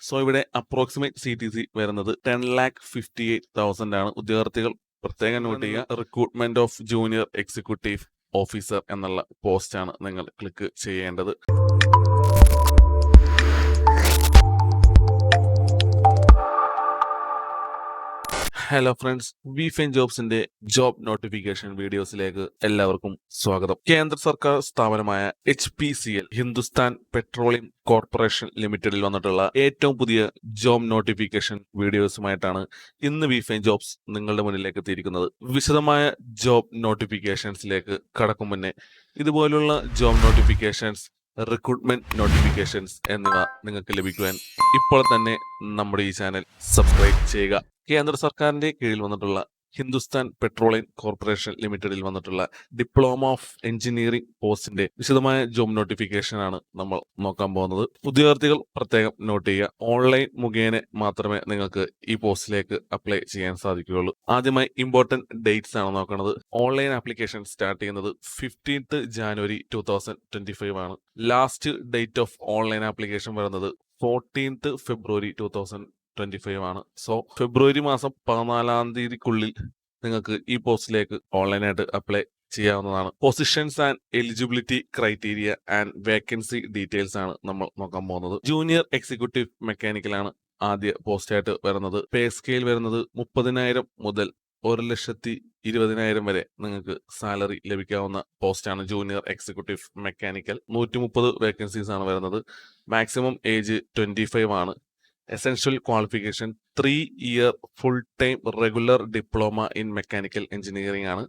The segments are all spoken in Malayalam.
സോ ഇവിടെ അപ്രോക്സിമേറ്റ് സി ടി സി വരുന്നത് ten lakh fifty eight thousand ആണ്. ഉദ്യോഗാർത്ഥികൾ പ്രത്യേകം നോട്ട് ചെയ്യുക. Recruitment of junior executive officer എന്നുള്ള പോസ്റ്റാണ് നിങ്ങൾ ക്ലിക്ക് ചെയ്യേണ്ടത്. ഹലോ ഫ്രണ്ട്സ് വി ഫെൻ ജോബ്സിന്റെ ജോബ് നോട്ടിഫിക്കേഷൻ വീഡിയോസിലേക്ക് എല്ലാവർക്കും സ്വാഗതം. കേന്ദ്ര സർക്കാർ സ്ഥാപനമായ H P C L Hindustan petroleum corporation ലിമിറ്റഡിൽ വന്നിട്ടുള്ള ഏറ്റവും പുതിയ ജോബ് നോട്ടിഫിക്കേഷൻ വീഡിയോസുമായിട്ടാണ് ഇന്ന് വി ജോബ്സ് നിങ്ങളുടെ മുന്നിലേക്ക് എത്തിയിരിക്കുന്നത്. വിശദമായ ജോബ് നോട്ടിഫിക്കേഷൻസിലേക്ക് കടക്കും മുന്നേ ഇതുപോലുള്ള ജോബ് നോട്ടിഫിക്കേഷൻസ് റിക്രൂട്ട്മെന്റ് നോട്ടിഫിക്കേഷൻസ് എന്നിവ നിങ്ങൾക്ക് ലഭിക്കുവാൻ ഇപ്പോൾ തന്നെ നമ്മുടെ ഈ ചാനൽ സബ്സ്ക്രൈബ് ചെയ്യുക. കേന്ദ്ര സർക്കാരിന്റെ കീഴിൽ വന്നിട്ടുള്ള ഹിന്ദുസ്ഥാൻ പെട്രോളിയം കോർപ്പറേഷൻ ലിമിറ്റഡിൽ വന്നിട്ടുള്ള ഡിപ്ലോമ ഓഫ് എഞ്ചിനീയറിംഗ് പോസ്റ്റിന്റെ വിശദമായ ജോബ് നോട്ടിഫിക്കേഷൻ ആണ് നമ്മൾ നോക്കാൻ പോകുന്നത്. ഉദ്യോഗാർത്ഥികൾ പ്രത്യേകം നോട്ട് ചെയ്യുക. ഓൺലൈൻ മുഖേന മാത്രമേ നിങ്ങൾക്ക് ഈ പോസ്റ്റിലേക്ക് അപ്ലൈ ചെയ്യാൻ സാധിക്കുകയുള്ളൂ. ആദ്യമായി ഇമ്പോർട്ടന്റ് ഡേറ്റ്സ് ആണ് നോക്കുന്നത് ഓൺലൈൻ ആപ്ലിക്കേഷൻ സ്റ്റാർട്ട് ചെയ്യുന്നത് fifteenth January two thousand twenty five ആണ്. Last date of online application വരുന്നത് fourteenth February two thousand twenty five ആണ്. സോ ഫെബ്രുവരി മാസം പതിനാലാം തീയതിക്കുള്ളിൽ നിങ്ങൾക്ക് ഈ പോസ്റ്റിലേക്ക് ഓൺലൈനായിട്ട് അപ്ലൈ ചെയ്യാവുന്നതാണ്. Positions and eligibility criteria and vacancy details ആണ് നമ്മൾ നോക്കാൻ പോകുന്നത്. ജൂനിയർ എക്സിക്യൂട്ടീവ് മെക്കാനിക്കലാണ് ആദ്യ പോസ്റ്റായിട്ട് വരുന്നത്. പേ സ്കെയിൽ വരുന്നത് മുപ്പതിനായിരം മുതൽ ഒരു ലക്ഷത്തി ഇരുപതിനായിരം വരെ നിങ്ങൾക്ക് സാലറി ലഭിക്കാവുന്ന പോസ്റ്റാണ് ജൂനിയർ എക്സിക്യൂട്ടീവ് മെക്കാനിക്കൽ നൂറ്റി മുപ്പത് വേക്കൻസീസ് ആണ് വരുന്നത്. മാക്സിമം ഏജ് ട്വന്റി ഫൈവ് ആണ്. Essential qualification three year full time regular diploma in mechanical engineering ആണ്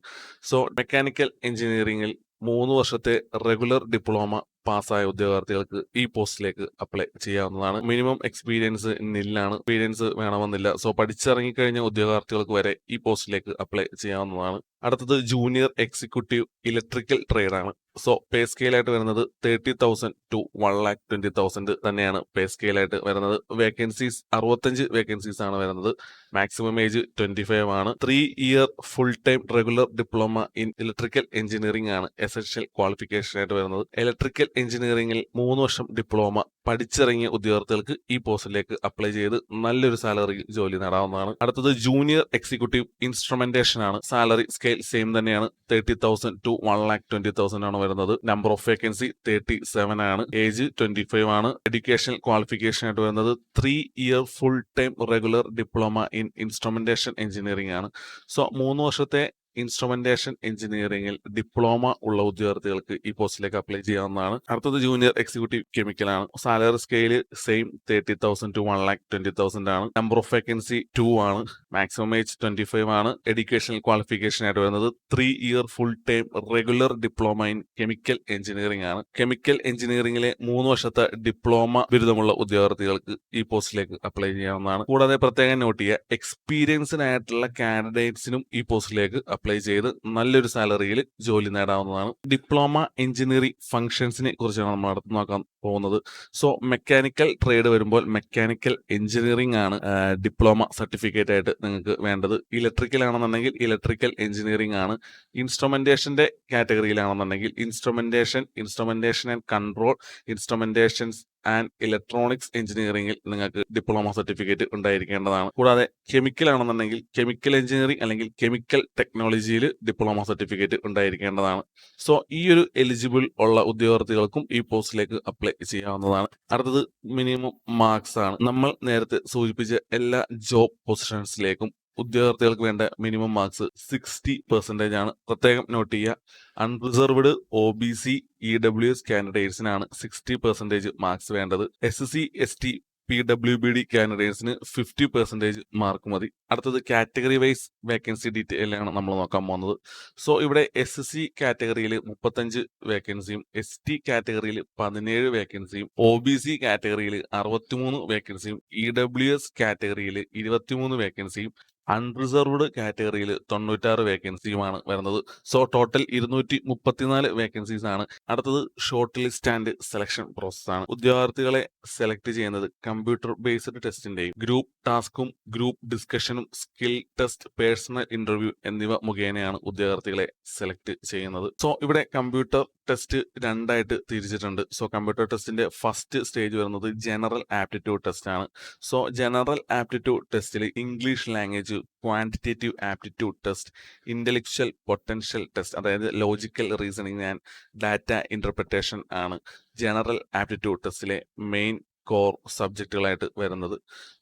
സോ മെക്കാനിക്കൽ എഞ്ചിനീയറിംഗിൽ മൂന്ന് വർഷത്തെ റെഗുലർ ഡിപ്ലോമ പാസ്സായ ഉദ്യോഗാർത്ഥികൾക്ക് ഈ പോസ്റ്റിലേക്ക് അപ്ലൈ ചെയ്യാവുന്നതാണ്. മിനിമം എക്സ്പീരിയൻസ് നില്ലാണ് എക്സ്പീരിയൻസ് വേണമെന്നില്ല. സോ പഠിച്ചിറങ്ങിക്കഴിഞ്ഞ ഉദ്യോഗാർത്ഥികൾക്ക് വരെ ഈ പോസ്റ്റിലേക്ക് അപ്ലൈ ചെയ്യാവുന്നതാണ്. അടുത്തത് ജൂനിയർ എക്സിക്യൂട്ടീവ് ഇലക്ട്രിക്കൽ ട്രേഡ് ആണ്. സോ പേ സ്കെയിലായിട്ട് വരുന്നത് thirty thousand to one lakh twenty thousand തന്നെയാണ് പേ സ്കെയിലായിട്ട് വരുന്നത്. വേക്കൻസീസ് അറുപത്തഞ്ച് വേക്കൻസീസ് ആണ് വരുന്നത്. മാക്സിമം ഏജ് ട്വന്റി ഫൈവ് ആണ്. Three year full time regular diploma in electrical engineering ആണ് എസൻഷ്യൽ ക്വാളിഫിക്കേഷൻ ആയിട്ട് വരുന്നത്. ഇലക്ട്രിക്കൽ എഞ്ചിനീയറിംഗിൽ മൂന്ന് വർഷം ഡിപ്ലോമ പഠിച്ചിറങ്ങിയ ഉദ്യോഗാർത്ഥികൾക്ക് ഈ പോസ്റ്റിലേക്ക് അപ്ലൈ ചെയ്ത് നല്ലൊരു സാലറി ജോലി നേടാവുന്നതാണ്. അടുത്തത് ജൂനിയർ എക്സിക്യൂട്ടീവ് ഇൻസ്ട്രുമെന്റേഷൻ ആണ്. സാലറി സ്കെയിൽ സെയിം തന്നെയാണ്. Thirty thousand to one lakh twenty thousand ആണ് വരുന്നത്. Number of vacancy thirty seven ആണ്. ഏജ് ട്വന്റി ഫൈവ് ആണ്. എഡ്യൂക്കേഷണൽ ക്വാളിഫിക്കേഷൻ ആയിട്ട് വരുന്നത്. Three year full time regular diploma in instrumentation engineering ആണ്. സോ മൂന്ന് വർഷത്തെ ഇൻസ്ട്രുമെന്റേഷൻ എഞ്ചിനീയറിംഗിൽ ഡിപ്ലോമ ഉള്ള ഉദ്യോഗാർത്ഥികൾക്ക് ഈ പോസ്റ്റിലേക്ക് അപ്ലൈ ചെയ്യാവുന്നതാണ്. അടുത്തത് ജൂനിയർ എക്സിക്യൂട്ടീവ് കെമിക്കൽ ആണ്. Salary scale same thirty thousand to one lakh twenty thousand ആണ്. നമ്പർ ഓഫ് വേക്കൻസി ടു ആണ്. മാക്സിമം ഏജ് ട്വന്റി ഫൈവ് ആണ്. എഡ്യൂക്കേഷണൽ ക്വാളിഫിക്കേഷൻ ആയിട്ട് വരുന്നത് three year full time regular diploma in chemical engineering ആണ്. കെമിക്കൽ എഞ്ചിനീയറിംഗിലെ മൂന്ന് വർഷത്തെ ഡിപ്ലോമ ബിരുദമുള്ള ഉദ്യോഗാർത്ഥികൾക്ക് ഈ പോസ്റ്റിലേക്ക് അപ്ലൈ ചെയ്യാവുന്നതാണ്. കൂടാതെ പ്രത്യേകം നോട്ട് ചെയ്യുക എക്സ്പീരിയൻസിനായിട്ടുള്ള കാൻഡിഡേറ്റ്സിനും ഈ പോസ്റ്റിലേക്ക് അപ്ലൈ ചെയ്ത് നല്ലൊരു സാലറിയിൽ ജോലി നേടാവുന്നതാണ്. ഡിപ്ലോമ എഞ്ചിനീയറിംഗ് ഫംഗ്ഷൻസിനെ കുറിച്ചാണ് നമ്മൾ അടുത്ത് നോക്കാൻ പോകുന്നത്. സോ മെക്കാനിക്കൽ ട്രേഡ് വരുമ്പോൾ മെക്കാനിക്കൽ എഞ്ചിനീയറിംഗ് ആണ് ഡിപ്ലോമ സർട്ടിഫിക്കറ്റ് ആയിട്ട് നിങ്ങൾക്ക് വേണ്ടത്. ഇലക്ട്രിക്കൽ ആണെന്നുണ്ടെങ്കിൽ ഇലക്ട്രിക്കൽ എഞ്ചിനീയറിംഗ് ആണ്. ഇൻസ്ട്രുമെന്റേഷന്റെ കാറ്റഗറിയിലാണെന്നുണ്ടെങ്കിൽ instrumentation instrumentation and control instrumentations and electronics എഞ്ചിനീയറിംഗിൽ നിങ്ങൾക്ക് ഡിപ്ലോമ സർട്ടിഫിക്കറ്റ് ഉണ്ടായിരിക്കേണ്ടതാണ്. കൂടാതെ കെമിക്കൽ ആണെന്നുണ്ടെങ്കിൽ കെമിക്കൽ എഞ്ചിനീയറിംഗ് അല്ലെങ്കിൽ കെമിക്കൽ ടെക്നോളജിയിൽ ഡിപ്ലോമ സർട്ടിഫിക്കറ്റ് ഉണ്ടായിരിക്കേണ്ടതാണ്. സോ ഈ ഒരു എലിജിബിൾ ഉള്ള ഉദ്യോഗാർത്ഥികൾക്കും ഈ പോസ്റ്റിലേക്ക് അപ്ലൈ ചെയ്യാവുന്നതാണ്. അടുത്തത് മിനിമം മാർക്സ് ആണ്. നമ്മൾ നേരത്തെ സൂചിപ്പിച്ച എല്ലാ ജോബ് പൊസിഷൻസിലേക്കും ഉദ്യോഗാർത്ഥികൾക്ക് വേണ്ട മിനിമം മാർക്സ് സിക്സ്റ്റി പെർസെന്റേജ് ആണ്. പ്രത്യേകം നോട്ട് ചെയ്യുക. Unreserved O B C E W S കാൻഡിഡേറ്റ്സിനാണ് sixty percentage marks വേണ്ടത്. S C S T P W B D കാൻഡിഡേറ്റ്സിന് fifty percentage mark മതി. അടുത്തത് കാറ്റഗറി വൈസ് വേക്കൻസി ഡീറ്റെയിൽ ആണ് നമ്മൾ നോക്കാൻ പോകുന്നത്. സോ ഇവിടെ എസ് സി കാറ്റഗറിയിൽ മുപ്പത്തഞ്ച് വേക്കൻസിയും എസ് ടി കാറ്റഗറിയിൽ പതിനേഴ് വേക്കൻസിയും ഒ ബി സി കാറ്റഗറിയിൽ അറുപത്തിമൂന്ന് വേക്കൻസിയും ഇ ഡബ്ല്യു എസ് കാറ്റഗറിയിൽ ഇരുപത്തിമൂന്ന് വേക്കൻസിയും അൺറിസർവ്ഡ് കാറ്റഗറിയിൽ തൊണ്ണൂറ്റാറ് വേക്കൻസിയുമാണ് വരുന്നത്. സോ ടോട്ടൽ ഇരുന്നൂറ്റി മുപ്പത്തിനാല് വേക്കൻസീസ് ആണ് അടുത്തത് short list and selection process ആണ്. ഉദ്യോഗാർത്ഥികളെ സെലക്ട് ചെയ്യുന്നത് കമ്പ്യൂട്ടർ ബേസ്ഡ് ടെസ്റ്റിന്റെയും ഗ്രൂപ്പ് ടാസ്കും ഗ്രൂപ്പ് ഡിസ്കഷനും സ്കിൽ ടെസ്റ്റ് പേഴ്സണൽ ഇന്റർവ്യൂ എന്നിവ മുഖേനയാണ് ഉദ്യോഗാർത്ഥികളെ സെലക്ട് ചെയ്യുന്നത്. സോ ഇവിടെ കമ്പ്യൂട്ടർ ടെസ്റ്റ് രണ്ടായിട്ട് തിരിച്ചിട്ടുണ്ട്. സോ കമ്പ്യൂട്ടർ ടെസ്റ്റിന്റെ ഫസ്റ്റ് സ്റ്റേജ് വരുന്നത് ജനറൽ ആപ്റ്റിറ്റ്യൂഡ് ടെസ്റ്റ് ആണ് സോ ജനറൽ ആപ്റ്റിറ്റ്യൂഡ് ടെസ്റ്റിൽ English language quantitative aptitude test intellectual potential test അതായത് logical reasoning and data interpretation ആണ് ജനറൽ ആപ്റ്റിറ്റ്യൂഡ് ടെസ്റ്റിലെ മെയിൻ കോർ സബ്ജക്റ്റുകളായിട്ട് വരുന്നത്.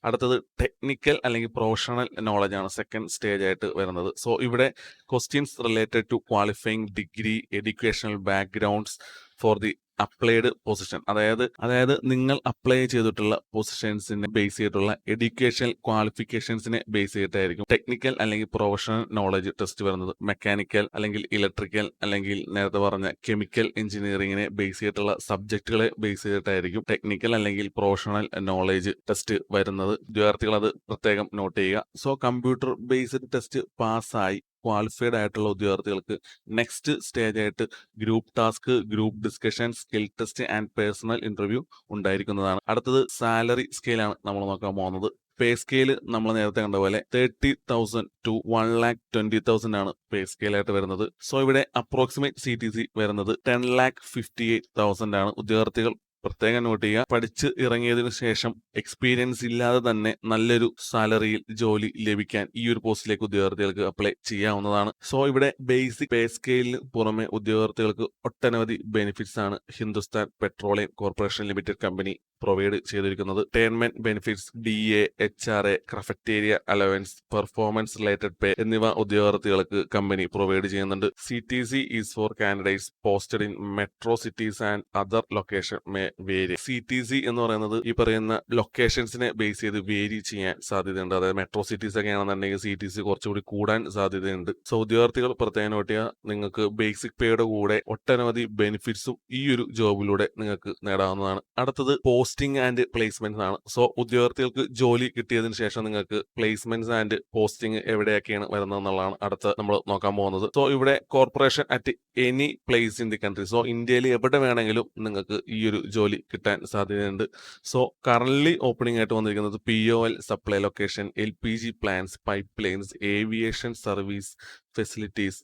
അടുത്തത് ടെക്നിക്കൽ അല്ലെങ്കിൽ പ്രൊഫഷണൽ നോളജ് ആണ് സെക്കൻഡ് സ്റ്റേജ് ആയിട്ട് വരുന്നത്. സോ ഇവിടെ questions related to qualifying degree educational backgrounds for the applied position അതായത് അതായത് നിങ്ങൾ അപ്ലൈ ചെയ്തിട്ടുള്ള പൊസിഷൻസിനെ ബേസ് ചെയ്തിട്ടുള്ള എഡ്യൂക്കേഷണൽ ക്വാളിഫിക്കേഷൻസിനെ ബേസ് ചെയ്തിട്ടായിരിക്കും ടെക്നിക്കൽ അല്ലെങ്കിൽ പ്രൊഫഷണൽ നോളജ് ടെസ്റ്റ് വരുന്നത്. മെക്കാനിക്കൽ അല്ലെങ്കിൽ ഇലക്ട്രിക്കൽ അല്ലെങ്കിൽ നേരത്തെ പറഞ്ഞ കെമിക്കൽ എഞ്ചിനീയറിംഗിനെ ബേസ് ചെയ്തിട്ടുള്ള സബ്ജക്റ്റുകളെ ബേസ് ചെയ്തിട്ടായിരിക്കും ടെക്നിക്കൽ അല്ലെങ്കിൽ പ്രൊഫഷണൽ നോളജ് ടെസ്റ്റ് വരുന്നത്. വിദ്യാർത്ഥികൾ അത് പ്രത്യേകം നോട്ട് ചെയ്യുക. സോ കമ്പ്യൂട്ടർ ബേസ്ഡ് ടെസ്റ്റ് പാസ്സായി ക്വാളിഫൈഡ് ആയിട്ടുള്ള ഉദ്യോഗാർത്ഥികൾക്ക് നെക്സ്റ്റ് സ്റ്റേജ് ആയിട്ട് group task group discussion skill test and personal interview ഉണ്ടായിരിക്കുന്നതാണ്. അടുത്തത് സാലറി സ്കെയിലാണ് നമ്മൾ നോക്കാൻ പോകുന്നത്. പേ സ്കെയിൽ നമ്മൾ നേരത്തെ കണ്ട പോലെ thirty thousand to one lakh twenty thousand ആണ് പേ സ്കെയിലായിട്ട് വരുന്നത്. സോ ഇവിടെ അപ്രോക്സിമേറ്റ് സി ടി സി വരുന്നത് ten lakh fifty eight thousand ആണ് ഉദ്യോഗാർത്ഥികൾ പ്രത്യേകം നോട്ട് ചെയ്യുക. പഠിച്ച് ഇറങ്ങിയതിനു ശേഷം എക്സ്പീരിയൻസ് ഇല്ലാതെ തന്നെ നല്ലൊരു സാലറിയിൽ ജോലി ലഭിക്കാൻ ഈ ഒരു പോസ്റ്റിലേക്ക് ഉദ്യോഗാർത്ഥികൾക്ക് അപ്ലൈ ചെയ്യാവുന്നതാണ്. സോ ഇവിടെ ബേസിക് പേ സ്കെയിലിന് പുറമെ ഉദ്യോഗാർത്ഥികൾക്ക് ഒട്ടനവധി ബെനിഫിറ്റ്സ് ആണ്. Hindustan petroleum corporation limited company provide ചെയ്തിരിക്കുന്നത്. ടേൺമെന്റ് benefits D A H R A cafeteria allowance performance related pay എന്നിവ ഉദ്യോഗാർത്ഥികൾക്ക് കമ്പനി പ്രൊവൈഡ് ചെയ്യുന്നുണ്ട്. C T C is for candidates posted in metro cities and other location may vary C T C എന്ന് പറയുന്നത് ഈ പറയുന്ന ലൊക്കേഷൻസിനെ ബേസ് ചെയ്ത് വേരി ചെയ്യാൻ സാധ്യതയുണ്ട്. അതായത് മെട്രോ സിറ്റീസ് ഒക്കെ ആണെന്നുണ്ടെങ്കിൽ സി ടി സി കുറച്ചുകൂടി കൂടാൻ സാധ്യതയുണ്ട്. സോ ഉദ്യോഗാർത്ഥികൾ പ്രത്യേകം നോട്ട് നിങ്ങൾക്ക് ബേസിക് പേയുടെ കൂടെ ഒട്ടനവധി ബെനിഫിറ്റ്സും ഈ ഒരു ജോബിലൂടെ നിങ്ങൾക്ക് നേടാവുന്നതാണ്. അടുത്തത് പോസ്റ്റിംഗ് ആൻഡ് പ്ലേസ്മെന്റ്സ് ആണ്. സോ ഉദ്യോഗാർത്ഥികൾക്ക് ജോലി കിട്ടിയതിന് ശേഷം നിങ്ങൾക്ക് പ്ലേസ്മെന്റ്സ് ആൻഡ് പോസ്റ്റിംഗ് എവിടെയൊക്കെയാണ് വരുന്നത് എന്നുള്ളതാണ് അടുത്ത് നമ്മൾ നോക്കാൻ പോകുന്നത്. സോ ഇവിടെ corporation at any place in the country so ഇന്ത്യയിൽ എവിടെ വേണമെങ്കിലും നിങ്ങൾക്ക് ഈ ഒരു ജോലി കിട്ടാൻ സാധ്യതയുണ്ട്. സോ കറന്റ് ഓപ്പണിംഗ് ആയിട്ട് വന്നിരിക്കുന്നത് P O L supply location L P G plants pipe lines aviation service facilities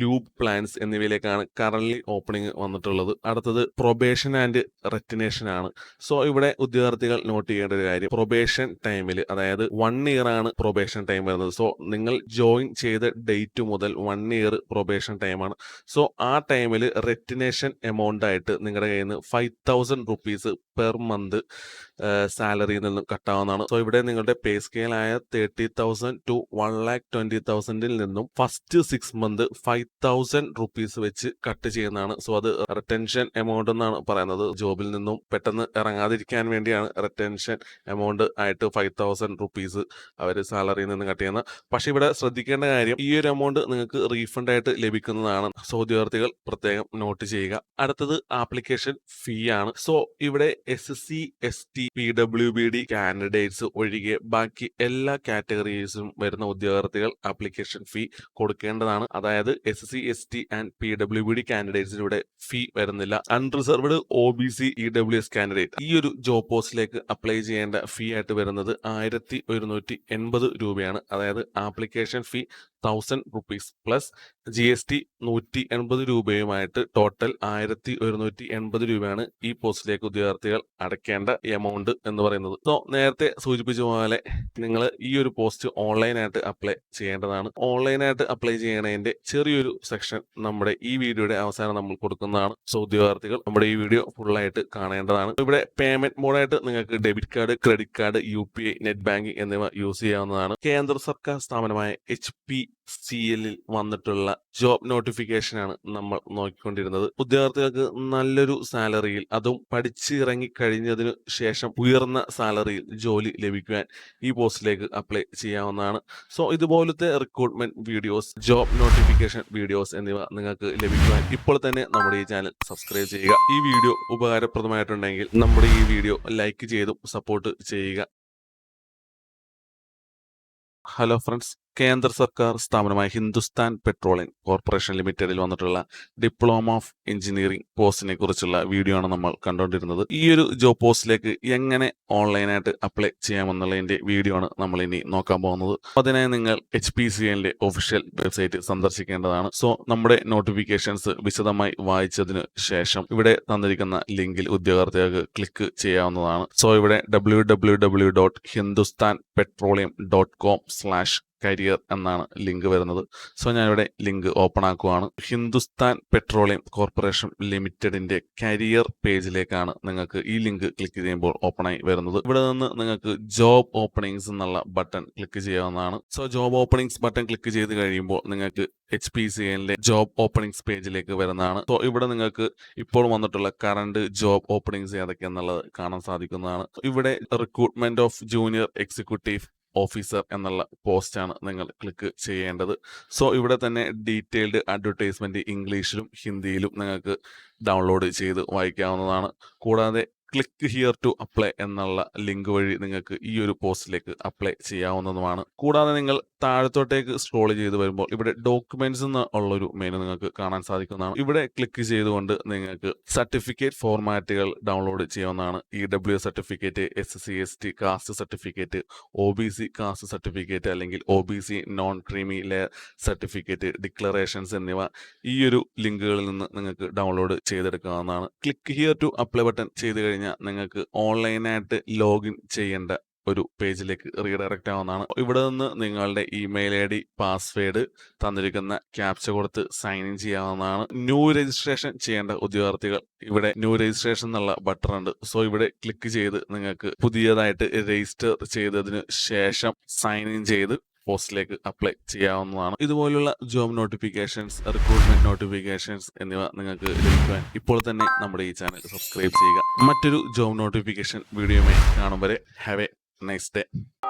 lube plants എന്നിവയിലേക്കാണ് current opening വന്നിട്ടുള്ളത്. അടുത്തത് പ്രൊബേഷൻ ആൻഡ് റെറ്റിനേഷൻ ആണ്. സോ ഇവിടെ ഉദ്യോഗാർത്ഥികൾ നോട്ട് ചെയ്യേണ്ട ഒരു കാര്യം. പ്രൊബേഷൻ ടൈമിൽ അതായത് വൺ ഇയർ ആണ് പ്രൊബേഷൻ ടൈം വരുന്നത്. സോ നിങ്ങൾ ജോയിൻ ചെയ്ത ഡേറ്റ് മുതൽ വൺ ഇയർ പ്രൊബേഷൻ ടൈമാണ് സോ ആ ടൈമിൽ റെറ്റിനേഷൻ എമൗണ്ട് ആയിട്ട് നിങ്ങളുടെ കയ്യിൽ നിന്ന് five thousand rupees per month സാലറിയിൽ നിന്നും കട്ടാവുന്നതാണ്. സോ ഇവിടെ നിങ്ങളുടെ pay സ്കെയിലായ thirty thousand to one lakh twenty തൗസൻഡിൽ നിന്നും first six month five thousand rupees വെച്ച് കട്ട് ചെയ്യുന്നതാണ്. സോ അത് റിട്ടൻഷൻ എമൗണ്ട് എന്നാണ് പറയുന്നത്. ജോബിൽ നിന്നും പെട്ടെന്ന് ഇറങ്ങാതിരിക്കാൻ വേണ്ടിയാണ് റിട്ടൻഷൻ എമൗണ്ട് ആയിട്ട് ഫൈവ് തൗസൻഡ് റുപ്പീസ് അവർ സാലറിയിൽ നിന്ന് കട്ട് ചെയ്യുന്നത്. പക്ഷേ ഇവിടെ ശ്രദ്ധിക്കേണ്ട കാര്യം ഈ ഒരു എമൗണ്ട് നിങ്ങൾക്ക് റീഫണ്ട് ആയിട്ട് ലഭിക്കുന്നതാണ്. സോ ഉദ്യോഗാർത്ഥികൾ പ്രത്യേകം നോട്ട് ചെയ്യുക. അടുത്തത് ആപ്ലിക്കേഷൻ ഫീ ആണ്. സോ ഇവിടെ S C S T P W B D candidates ഒഴികെ ബാക്കി എല്ലാ കാറ്റഗറീസും വരുന്ന ഉദ്യോഗാർത്ഥികൾ ആപ്ലിക്കേഷൻ ഫീ കൊടുക്കേണ്ടതാണ് അതായത് S C S T and P W B D കാൻഡിഡേറ്റ്സിലൂടെ fee വരുന്നില്ല. Unreserved O B C E W S candidate ഈ ഒരു ജോബ് പോസ്റ്റിലേക്ക് അപ്ലൈ ചെയ്യേണ്ട ഫീ ആയിട്ട് വരുന്നത് ആയിരത്തി ഒരുന്നൂറ്റി എൺപത് രൂപയാണ്. അതായത് application fee thousand rupees plus G S T നൂറ്റി എൺപത് രൂപയുമായിട്ട് ടോട്ടൽ ആയിരത്തി ഒരുന്നൂറ്റി എൺപത് രൂപയാണ് ഈ പോസ്റ്റിലേക്ക് ഉദ്യോഗാർത്ഥികൾ അടയ്ക്കേണ്ട എമൗണ്ട് എന്ന് പറയുന്നത്. സോ നേരത്തെ സൂചിപ്പിച്ച പോലെ നിങ്ങൾ ഈ ഒരു പോസ്റ്റ് ഓൺലൈനായിട്ട് അപ്ലൈ ചെയ്യേണ്ടതാണ്. ഓൺലൈനായിട്ട് അപ്ലൈ ചെയ്യണതിന്റെ ചെറിയൊരു സെക്ഷൻ നമ്മുടെ ഈ വീഡിയോയുടെ അവസാനം നമ്മൾ കൊടുക്കുന്നതാണ്. സോ ഉദ്യോഗാർത്ഥികൾ നമ്മുടെ ഈ വീഡിയോ ഫുള്ളായിട്ട് കാണേണ്ടതാണ്. ഇവിടെ പേയ്മെന്റ് മോഡായിട്ട് നിങ്ങൾക്ക് debit card credit card U P I net banking എന്നിവ യൂസ് ചെയ്യാവുന്നതാണ്. കേന്ദ്ര സർക്കാർ സ്ഥാപനമായ എച്ച് പി സി എല്ലിൽ വന്നിട്ടുള്ള ജോബ് നോട്ടിഫിക്കേഷൻ ആണ് നമ്മൾ നോക്കിക്കൊണ്ടിരുന്നത്. ഉദ്യോഗാർത്ഥികൾക്ക് നല്ലൊരു സാലറിയിൽ അതും പഠിച്ചിറങ്ങി കഴിഞ്ഞതിനു ശേഷം ഉയർന്ന സാലറിയിൽ ജോലി ലഭിക്കുവാൻ ഈ പോസ്റ്റിലേക്ക് അപ്ലൈ ചെയ്യാവുന്നതാണ്. സോ ഇതുപോലത്തെ recruitment videos job notification videos എന്നിവ നിങ്ങൾക്ക് ലഭിക്കുവാൻ ഇപ്പോൾ തന്നെ നമ്മുടെ ഈ ചാനൽ സബ്സ്ക്രൈബ് ചെയ്യുക. ഈ വീഡിയോ ഉപകാരപ്രദമായിട്ടുണ്ടെങ്കിൽ നമ്മുടെ ഈ വീഡിയോ ലൈക്ക് ചെയ്തും സപ്പോർട്ട് ചെയ്യുക. ഹലോ ഫ്രണ്ട്സ് കേന്ദ്ര സർക്കാർ സ്ഥാപനമായ ഹിന്ദുസ്ഥാൻ പെട്രോളിയം കോർപ്പറേഷൻ ലിമിറ്റഡിൽ വന്നിട്ടുള്ള ഡിപ്ലോമ ഓഫ് എഞ്ചിനീയറിംഗ് പോസ്റ്റിനെ കുറിച്ചുള്ള വീഡിയോ ആണ് നമ്മൾ കണ്ടുകൊണ്ടിരുന്നത്. ഈ ഒരു ജോബ് പോസ്റ്റിലേക്ക് എങ്ങനെ ഓൺലൈനായിട്ട് അപ്ലൈ ചെയ്യാമെന്നുള്ളതിന്റെ വീഡിയോ ആണ് നമ്മൾ ഇനി നോക്കാൻ പോകുന്നത്. അതിനായി നിങ്ങൾ എച്ച് പി സി എന്റെ ഒഫീഷ്യൽ വെബ്സൈറ്റ് സന്ദർശിക്കേണ്ടതാണ്. സോ നമ്മുടെ നോട്ടിഫിക്കേഷൻസ് വിശദമായി വായിച്ചതിനു ശേഷം ഇവിടെ തന്നിരിക്കുന്ന ലിങ്കിൽ ഉദ്യോഗാർത്ഥികൾക്ക് ക്ലിക്ക് ചെയ്യാവുന്നതാണ്. സോ ഇവിടെ W W W dot Hindustan petroleum dot com slash career എന്നാണ് ലിങ്ക് വരുന്നത്. സോ ഞാനിവിടെ ലിങ്ക് ഓപ്പൺ ആക്കുവാണ്. ഹിന്ദുസ്ഥാൻ പെട്രോളിയം കോർപ്പറേഷൻ ലിമിറ്റഡിന്റെ കരിയർ പേജിലേക്കാണ് നിങ്ങൾക്ക് ഈ ലിങ്ക് ക്ലിക്ക് ചെയ്യുമ്പോൾ ഓപ്പൺ ആയി വരുന്നത്. ഇവിടെ നിന്ന് നിങ്ങൾക്ക് ജോബ് ഓപ്പണിങ്സ് എന്നുള്ള ബട്ടൺ ക്ലിക്ക് ചെയ്യാവുന്നതാണ്. So job openings button click ചെയ്ത് കഴിയുമ്പോൾ നിങ്ങൾക്ക് എച്ച് പി സി എല്ലിലെ ജോബ് ഓപ്പണിങ്സ് പേജിലേക്ക് വരുന്നതാണ്. സോ ഇവിടെ നിങ്ങൾക്ക് ഇപ്പോൾ വന്നിട്ടുള്ള കറണ്ട് ജോബ് ഓപ്പണിങ്സ് ഏതൊക്കെയെന്നുള്ളത് കാണാൻ സാധിക്കുന്നതാണ്. ഇവിടെ recruitment of junior executive officer എന്നുള്ള പോസ്റ്റാണ് നിങ്ങൾ ക്ലിക്ക് ചെയ്യേണ്ടത്. സോ ഇവിടെ തന്നെ ഡീറ്റെയിൽഡ് അഡ്വർടൈസ്മെന്റ് ഇംഗ്ലീഷിലും ഹിന്ദിയിലും നിങ്ങൾക്ക് ഡൗൺലോഡ് ചെയ്ത് വായിക്കാവുന്നതാണ്. കൂടാതെ ക്ലിക്ക് ഹിയർ ടു അപ്ലൈ എന്നുള്ള ലിങ്ക് വഴി നിങ്ങൾക്ക് ഈ ഒരു പോസ്റ്റിലേക്ക് അപ്ലൈ ചെയ്യാവുന്നതുമാണ്. കൂടാതെ നിങ്ങൾ താഴത്തോട്ടേക്ക് സ്ക്രോൾ ചെയ്ത് വരുമ്പോൾ ഇവിടെ ഡോക്യുമെന്റ്സ് എന്ന് ഉള്ളൊരു മെനു നിങ്ങൾക്ക് കാണാൻ സാധിക്കുന്നതാണ്. ഇവിടെ ക്ലിക്ക് ചെയ്തുകൊണ്ട് നിങ്ങൾക്ക് സർട്ടിഫിക്കറ്റ് ഫോർമാറ്റുകൾ ഡൗൺലോഡ് ചെയ്യാവുന്നതാണ്. E W certificate S C S T caste certificate O B C caste certificate അല്ലെങ്കിൽ O B C non creamy layer certificate declarations എന്നിവ ഈ ഒരു ലിങ്കുകളിൽ നിന്ന് നിങ്ങൾക്ക് ഡൗൺലോഡ് ചെയ്തെടുക്കാവുന്നതാണ്. Click here to apply button ചെയ്ത് കഴിഞ്ഞാൽ നിങ്ങൾക്ക് ഓൺലൈനായിട്ട് ലോഗിൻ ചെയ്യേണ്ട ഒരു പേജിലേക്ക് റീഡയറക്റ്റ് ആവുന്നതാണ്. ഇവിടെ നിന്ന് നിങ്ങളുടെ ഇമെയിൽ ഐ ഡി പാസ്വേഡ് തന്നിരിക്കുന്ന ക്യാപ്ച കൊടുത്ത് സൈൻ ഇൻ ചെയ്യാവുന്നതാണ്. ന്യൂ രജിസ്ട്രേഷൻ ചെയ്യേണ്ട ഉദ്യോഗാർത്ഥികൾ ഇവിടെ ന്യൂ രജിസ്ട്രേഷൻ എന്നുള്ള ബട്ടൺ ഉണ്ട്. സോ ഇവിടെ ക്ലിക്ക് ചെയ്ത് നിങ്ങൾക്ക് പുതിയതായിട്ട് രജിസ്റ്റർ ചെയ്തതിനു ശേഷം സൈൻ ഇൻ ചെയ്ത് പോസ്റ്റിലേക്ക് അപ്ലൈ ചെയ്യാവുന്നതാണ്. ഇതുപോലുള്ള ജോബ് നോട്ടിഫിക്കേഷൻസ് റിക്രൂട്ട്മെന്റ് നോട്ടിഫിക്കേഷൻസ് എന്നിവ നിങ്ങൾക്ക് ലഭിക്കുവാൻ ഇപ്പോൾ തന്നെ നമ്മുടെ ഈ ചാനൽ സബ്സ്ക്രൈബ് ചെയ്യുക. മറ്റൊരു ജോബ് നോട്ടിഫിക്കേഷൻ വീഡിയോയുമായി കാണും വരെ. Have a next nice day.